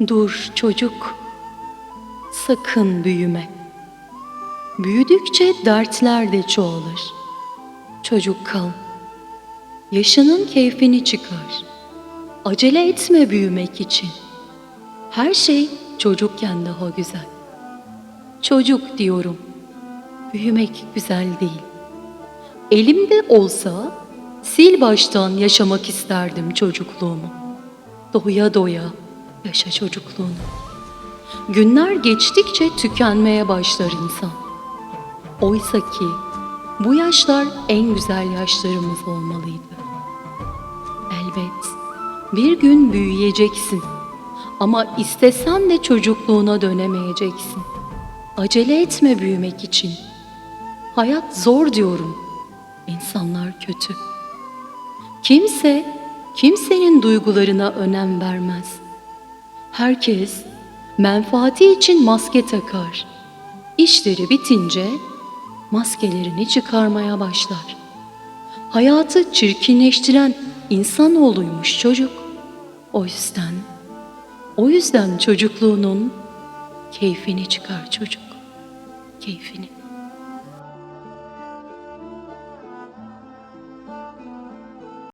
Dur çocuk, sakın büyüme. Büyüdükçe dertler de çoğalır. Çocuk kal, yaşının keyfini çıkar. Acele etme büyümek için. Her şey çocukken daha güzel. Çocuk diyorum, büyümek güzel değil. Elimde olsa sil baştan yaşamak isterdim çocukluğumu. Doya doya yaşa çocukluğunu. Günler geçtikçe tükenmeye başlar insan. Oysa ki bu yaşlar en güzel yaşlarımız olmalıydı. Elbet bir gün büyüyeceksin ama istesen de çocukluğuna dönemeyeceksin. Acele etme büyümek için. Hayat zor diyorum. İnsanlar kötü. Kimse kimsenin duygularına önem vermez. Herkes menfaati için maske takar. İşleri bitince maskelerini çıkarmaya başlar. Hayatı çirkinleştiren insanoğluymuş çocuk. O yüzden, o yüzden çocukluğunun keyfini çıkar çocuk. Keyfini.